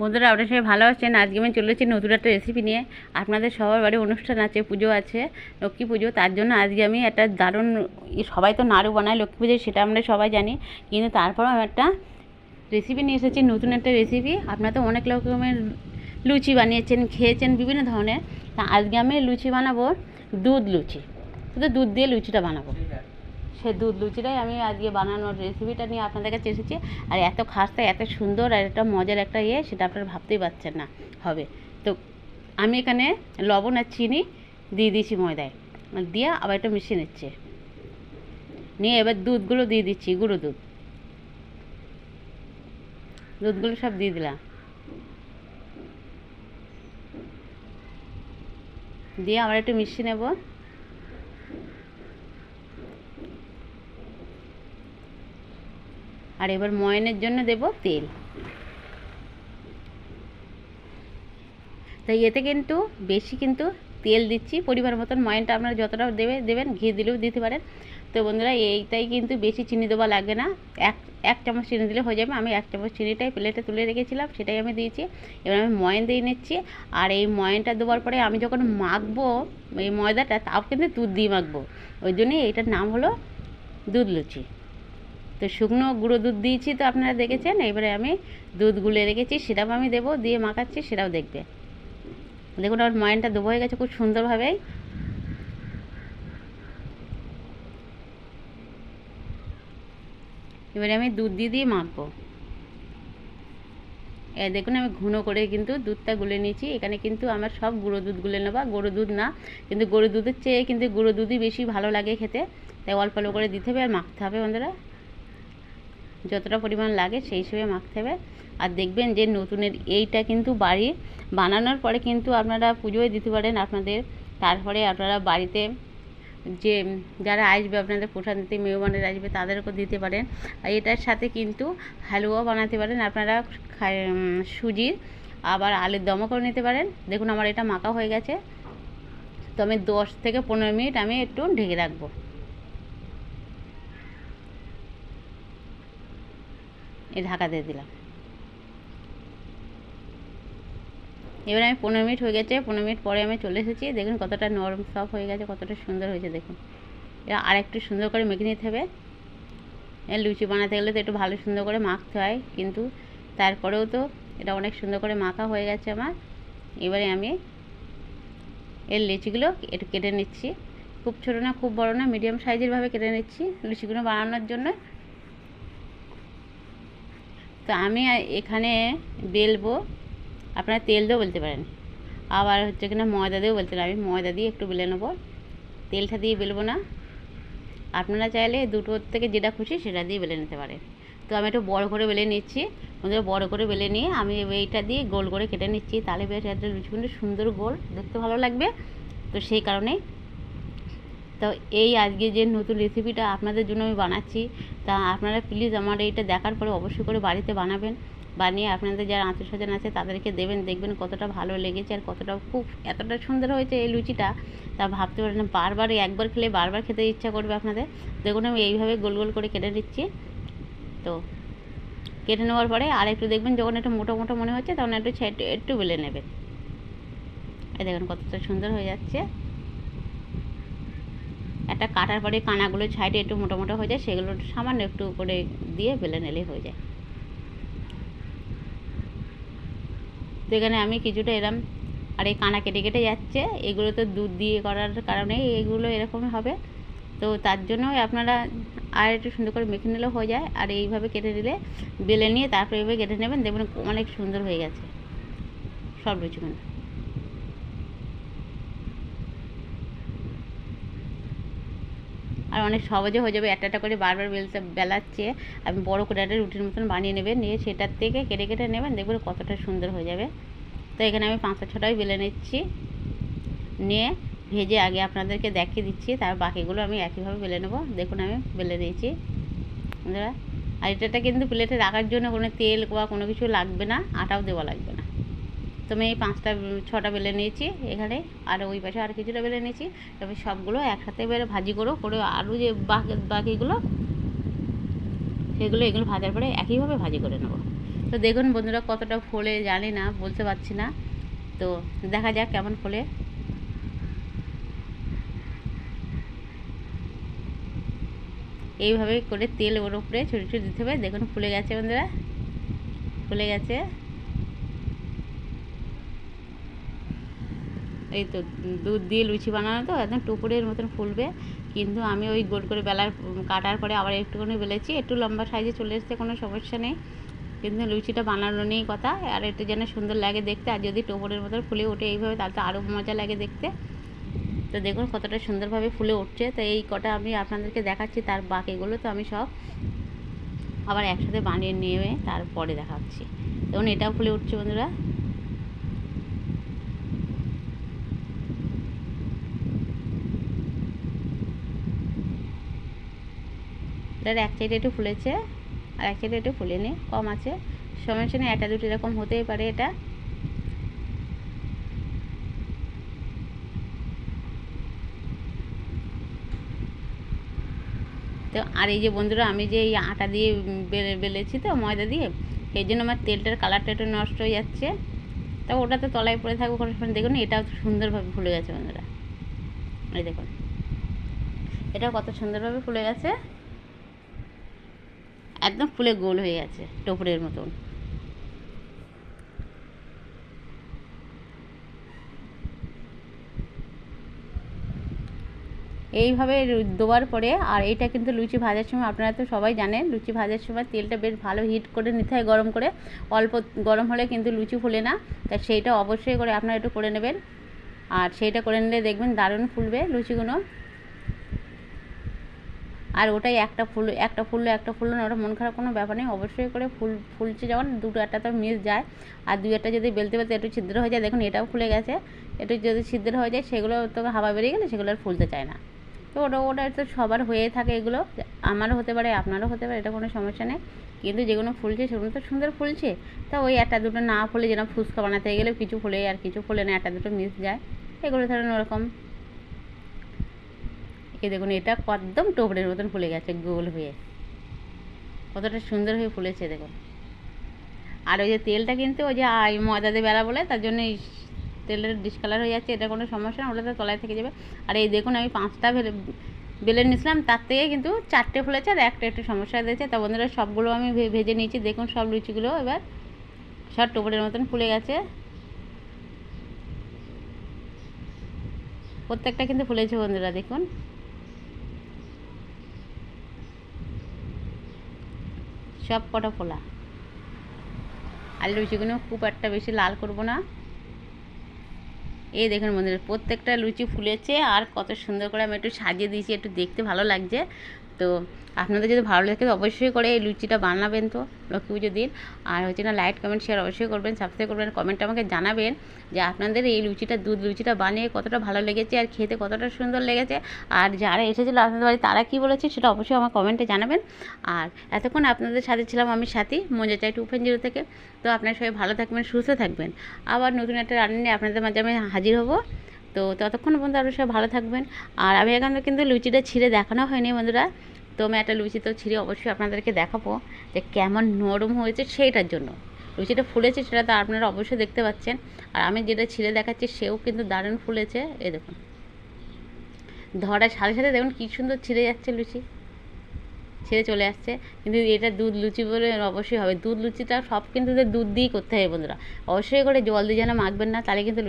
বন্ধুরা, আপনার সবাই ভালো আছেন? আজকে আমি চলে এসেছি নতুন একটা রেসিপি নিয়ে। আপনাদের সবার বাড়ি অনুষ্ঠান আছে, পুজো আছে, লক্ষ্মী পুজো। তার জন্য আজকে আমি একটা দারুণ সবাই তো নাড়ু বানায় লক্ষ্মী পুজোয়, সেটা আমরা সবাই জানি। কিন্তু তারপরেও আমি একটা রেসিপি নিয়ে এসেছি, নতুন একটা রেসিপি আপনারা তো অনেক রকমের লুচি বানিয়েছেন, খেয়েছেন, বিভিন্ন ধরনের। তা আজকে আমি লুচি বানাবো, দুধ লুচি। শুধু দুধ দিয়ে লুচিটা বানাবো। সে দুধ লুচিটাই আমি আজকে বানানোর রেসিপিটা নিয়ে আপনাদের কাছে এসেছি। আর এত খাস্তা, এত সুন্দর আর একটা মজার একটা ইয়ে সেটা আপনারা ভাবতেই পারছেন না, হবে। তো আমি এখানে লবণ আর চিনি দিয়ে দিয়েছি ময়দায়। দিয়ে আবার একটু মিশিয়ে নিচ্ছে। নিয়ে এবার দুধগুলো দিয়ে দিচ্ছি, গুঁড়ো দুধ। দুধগুলো সব দিয়ে দিলাম। দিয়ে আবার একটু মিশিয়ে নেব। আর এবার ময়নের জন্য দেব তেল। তাই এতে কিন্তু বেশি কিন্তু তেল দিচ্ছি, পরিমাণ মতন। ময়নটা আপনারা যতটা দেবে, দেবেন, ঘি দিলেও দিতে পারেন। তো বন্ধুরা, এইটাই কিন্তু বেশি চিনি দেওয়া লাগবে না। এক এক চামচ চিনি দিলে হয়ে যাবে। আমি এক চামচ চিনিটাই প্লেটে তুলে রেখেছিলাম, সেটাই আমি দিয়েছি। এবার আমি ময়ন দিয়ে নিচ্ছি। আর এই ময়নটা দেওয়ার পরে আমি যখন মাখবো, এই ময়দাটা, তাও কিন্তু দুধ দিয়ে মাখবো। ওই জন্যই এইটার নাম হলো দুধ লুচি। তো শুকনো গুঁড়ো দুধ দিয়েছি তো আপনারা দেখেছেন, এবারে আমি দুধ গুলে রেখেছি, সেটাও আমি দেবো, দিয়ে মাখাচ্ছি, সেটাও দেখবে। দেখুন আমার ময়নটা দেবো হয়ে গেছে খুব সুন্দরভাবেই। এবারে আমি দুধ দিয়ে দিয়ে মাখবো। এ দেখুন আমি ঘন করে কিন্তু দুধটা গুলে নিয়েছি, এখানে কিন্তু আমার সব গুঁড়ো দুধ গুলে নেবা গুঁড়ো দুধ না, কিন্তু গুঁড়ো দুধের চেয়ে কিন্তু গুঁড়ো দুধই বেশি ভালো লাগে খেতে, তাই অল্প অল্প করে দিতে হবে আর মাখতে হবে বন্ধুরা। যতটা পরিমাণ লাগে সেই হিসেবে মাখতে হবে। আর দেখবেন যে নতুনের এইটা কিন্তু বাড়ি বানানোর পরে কিন্তু আপনারা পুজোয় দিতে পারেন আপনাদের। তারপরে আপনারা বাড়িতে যে যারা আসবে, আপনাদের প্রসাদ দিতে মেহমানের আসবে তাদেরকেও দিতে পারেন। আর এটার সাথে কিন্তু হালুয়াও বানাতে পারেন। আপনারা সুজির আবার আলুর দমও করে নিতে পারেন। দেখুন আমার এটা মাখা হয়ে গেছে। তো আমি দশ থেকে পনেরো মিনিট আমি একটু ঢেকে রাখব। এই ঢাকা দিয়ে দিলাম। এবার আমি পনেরো মিনিট হয়ে গেছে, পনেরো মিনিট পরে আমি চলে এসেছি। দেখুন কতটা নরম সফট হয়ে গেছে, কতটা সুন্দর হয়েছে, দেখুন। এটা আর একটু সুন্দর করে মেখে নিতে হবে। এ লুচি বানাতে গেলে তো একটু ভালো সুন্দর করে মাখতে হয়, কিন্তু তারপরেও তো এটা অনেক সুন্দর করে মাখা হয়ে গেছে আমার। এবারে আমি এর লিচিগুলো একটু কেটে নিচ্ছি। খুব ছোটো না, খুব বড় না, মিডিয়াম সাইজেরভাবে কেটে নিচ্ছি লুচিগুলো বানানোর জন্য। তো আমি এখানে বেলবো। আপনারা তেল দিয়েও বলতে পারেন। আবার হচ্ছে কিনা ময়দা দিয়েও বলতে পারেন। আমি ময়দা দিয়ে একটু বেলে নেব। তেলটা দিয়ে বেলবো না। আপনারা চাইলে দুটোর থেকে যেটা খুশি সেটা দিয়ে বেলে নিতে পারেন। তো আমি একটু বড় করে বেলে নিচ্ছি। ওদের বড় করে বেলে নিয়ে আমি এইটা দিয়ে গোল করে কেটে নিচ্ছি। তাহলে বেশ একটা লুচিগুলো সুন্দর গোল। দেখতে ভালো লাগবে। তো সেই কারণেই তো এই আজকে যে নতুন রেসিপিটা আপনাদের জন্য আমি বানাচ্ছি, তা আপনারা প্লিজ আমার এইটা দেখার পরে অবশ্যই করে বাড়িতে বানাবেন। বানিয়ে আপনাদের যারা আত্মীয় স্বজন আছে তাদেরকে দেবেন, দেখবেন কতটা ভালো লেগেছে আর কতটা খুব এতটা সুন্দর হয়েছে এই লুচিটা, তা ভাবতে পারেন বারবার একবার খেলে বারবার খেতে ইচ্ছা করবে আপনাদের। দেখুন আমি এইভাবে গোল গোল করে কেটে নিচ্ছি। তো কেটে নেওয়ার পরে আর একটু দেখবেন যখন একটু মোটো মোটো মনে হচ্ছে তখন একটু একটু বেলে নেবেন। এই দেখুন কতটা সুন্দর হয়ে যাচ্ছে। একটা কাটার পরে কানাগুলো সাইডে একটু মোটো মোটো হয়ে যায়, সেগুলো সামান্য একটু করে দিয়ে বেলে নিলেই হয়ে যায়। তো এখানে আমি কিছুটা এরম, আর এই কানা কেটে কেটে যাচ্ছে, এগুলো তো দুধ দিয়ে করার কারণে এগুলো এরকমই হবে। তো তার জন্য আপনারা আর একটু সুন্দর করে মেখে নিলেও হয়ে যায়, আর এইভাবে কেটে নিলে বেলে নিয়ে তারপরে এইভাবে কেটে নেবেন, দেখবেন অনেক সুন্দর হয়ে গেছে। সব লুচিগুলো আর অনেক সহজে হয়ে যাবে। একটা করে বারবার বেলতে বেলাচ্ছে। আপনি বড় করে একটা রুটির মতন বানিয়ে নেবেন নিয়ে সেটার থেকে কেটে কেটে নেবেন। দেখবেন কতটা সুন্দর হয়ে যাবে। তো এখানে আমি পাঁচটা ছটাই বেলে নিচ্ছি। নিয়ে ভেজে আগে আপনাদেরকে দেখিয়ে দিচ্ছি। তার বাকিগুলো আমি একইভাবে বেলে নেব। দেখুন আমি বেলে বন্ধুরা, আর এটাটা কিন্তু প্লেটে রাখার জন্য কোনো তেল বা কোনো কিছু লাগবে না। আটাও দেওয়া লাগবে না। তো আমি এই পাঁচটা, ছটা বেলে নিয়েছি এখানে, আর ওই পাশে আর কিছুটা বেলে নিয়েছি। তবে সবগুলো একসাথে এবারে ভাজি করো করে আলু যে বাকি, বাকিগুলো, সেগুলো এগুলো ভাজার পরে একইভাবে ভাজি করে নেব। তো দেখুন বন্ধুরা কতটা ফোলে, জানি না, বলতে পারছি না। তো দেখা যাক কেমন ফোলে। এইভাবে করে তেল ওর উপরে ছোটো ছোটো দিতে হবে। দেখুন ফুলে গেছে বন্ধুরা, ফুলে গেছে। এই তো দুধ দিয়ে লুচি বানানো তো, একদম টুকুরের মতন ফুলবে। কিন্তু আমি ওই গোল করে বেলার কাটার পরে আবার একটুখানি বেলেছি, একটু লম্বা সাইজে চলে এসছে, কোনো সমস্যা নেই। কিন্তু লুচিটা বানানো নেই কথা, আর একটু যেন সুন্দর লাগে দেখতে, আর যদি টোপরের মতন ফুলে ওঠে এইভাবে, তাহলে তো আরও মজা লাগে দেখতে। তো দেখুন কতটা সুন্দরভাবে ফুলে উঠছে। তো এই কটা আমি আপনাদেরকে দেখাচ্ছি, তার বাকিগুলো তো আমি সব আবার একসাথে বানিয়ে নিয়ে তারপরে দেখাচ্ছি। দেখুন এটাও ফুলে উঠছে বন্ধুরা। এটার এক সাইডে একটু ফুলেছে আর এক সাইডে একটু ফুলেনি, কম আছে। সমস্যা নেই একটা দুটো এরকম হতেই পারে এটা। তো আর এই যে বন্ধুরা, আমি যে এই আটা দিয়ে বেলে, বেলেছি তো ময়দা দিয়ে, সেই জন্য আমার তেলটার কালারটা একটু নষ্ট হয়ে যাচ্ছে। তা ওটা তো তলায় পড়ে থাকবে সময়। দেখুন, এটাও সুন্দরভাবে ফুলে গেছে বন্ধুরা। এই দেখুন, এটাও কত সুন্দরভাবে ফুলে গেছে। একদম ফুলে গোল হয়ে গেছে, টোপরের মতন। এইভাবে দেওয়ার পরে, আর এটা কিন্তু লুচি ভাজার সময়, আপনারা তো সবাই জানেন, লুচি ভাজার সময় তেলটা বেশ ভালো হিট করে নিতে হয় গরম করে। অল্প গরম হলে কিন্তু লুচি ফুলে না, তা সেইটা অবশ্যই করে আপনারা একটু করে নেবেন। আর সেইটা করে নিলে দেখবেন দারুণ ফুলবে লুচিগুলো। আর ওটাই একটা ফুল, একটা ফুললো একটা ফুললো না, ওটা মন খারাপ কোনো ব্যাপার নেই। অবশ্যই করে ফুল, ফুলছে যখন দুটো একটা তো মিস যায়। আর দুই একটা যদি বেলতে বেলতে একটু ছিদ্র হয়ে যায়, দেখুন এটাও ফুলে গেছে। একটু যদি ছিদ্র হয়ে যায়, সেগুলো তো হাওয়া বেরিয়ে গেলে সেগুলো আর ফুলতে চায় না। তো ওটা ওটা তো সবার হয়ে থাকে এগুলো। আমারও হতে পারে, আপনারও হতে পারে, এটা কোনো সমস্যা নেই। কিন্তু যেগুলো ফুলছে, সেগুলো তো সুন্দর ফুলছে। তা ওই একটা দুটো না ফুলে যেন ফুচকা বানাতে গেলে কিছু ফুলে আর কিছু ফুলে না, একটা দুটো মিস যায়। এগুলো ধরেন ওরকম। এ দেখুন, এটা একদম টোপড়ের মতন ফুলে গেছে, গোল হয়ে। কতটা সুন্দর হয়ে ফুলেছে, দেখুন। আর ওই যে তেলটা কিন্তু ওই যে ময়দা দিয়ে বেলা বলে, তার জন্য তেলের ডিসকালার হয়ে যাচ্ছে, এটা কোনো সমস্যা না, ওটা তো তলায় থেকে যাবে। আর এই দেখুন, আমি পাঁচটা বেলে নিয়েছিলাম, তার থেকে কিন্তু চারটে ফুলেছে আর একটা একটু সমস্যা দিয়েছে তা বন্ধুরা, সবগুলো আমি ভেজে নিয়েছি, দেখুন সব লুচিগুলো এবার সব টোপরের মতন ফুলে গেছে। প্রত্যেকটা কিন্তু ফুলেছে বন্ধুরা, দেখুন। সব কটা ফোলা। আর লুচিগুলো খুব একটা বেশি লাল করব না। এই দেখুন বন্ধুরা, প্রত্যেকটা লুচি ফুলেছে আর কত সুন্দর করে আমি একটু সাজিয়ে দিয়েছি, একটু দেখতে ভালো লাগছে। তো আপনাদের যদি ভালো লাগে অবশ্যই করে এই লুচিটা বানাবেন তো, লক্ষ্মী পুজোর দিন। আর হচ্ছে না লাইক কমেন্ট শেয়ার অবশ্যই করবেন সাবস্ক্রাইব করবেন কমেন্ট আমাকে জানাবেন যে আপনাদের এই লুচিটা, দুধ লুচিটা বানিয়ে কতটা ভালো লেগেছে আর খেতে কতটা সুন্দর লেগেছে। আর যারা এসেছিল আপনাদের বাড়ি, তারা কী বলেছে সেটা অবশ্যই আমার কমেন্টে জানাবেন। আর এতক্ষণ আপনাদের সাথে ছিলাম আমি সাথী মজা চাই টু জিরো থেকে। তো আপনার সবাই ভালো থাকবেন, সুস্থ থাকবেন। আবার নতুন একটা রান্না নিয়ে আপনাদের মাঝে আমি হাজির হব। তো ততক্ষণ বন্ধু আপনারা সবাই ভালো থাকবেন। আর আমি এখান কিন্তু লুচিটা ছিঁড়ে দেখানো হয়নি বন্ধুরা। তো আমি একটা লুচি তো ছিঁড়ে অবশ্যই আপনাদেরকে দেখাবো যে কেমন নরম হয়েছে সেইটার জন্য। লুচিটা ফুলেছে সেটা তো আপনারা অবশ্যই দেখতে পাচ্ছেন। আর আমি যেটা ছিঁড়ে দেখাচ্ছি সেও কিন্তু দারুণ ফুলেছে। এ দেখুন। ধরার সাথে সাথে দেখুন কী সুন্দর ছিঁড়ে যাচ্ছে লুচি। ছেড়ে চলে আসছে। কিন্তু এটা দুধ লুচি বলে অবশ্যই হবে। দুধ লুচিটা সব কিন্তু দুধ দিয়েই করতে হবে বন্ধুরা। অবশ্যই করে জল দিয়ে যেন মাখবেন না, তাহলে কিন্তু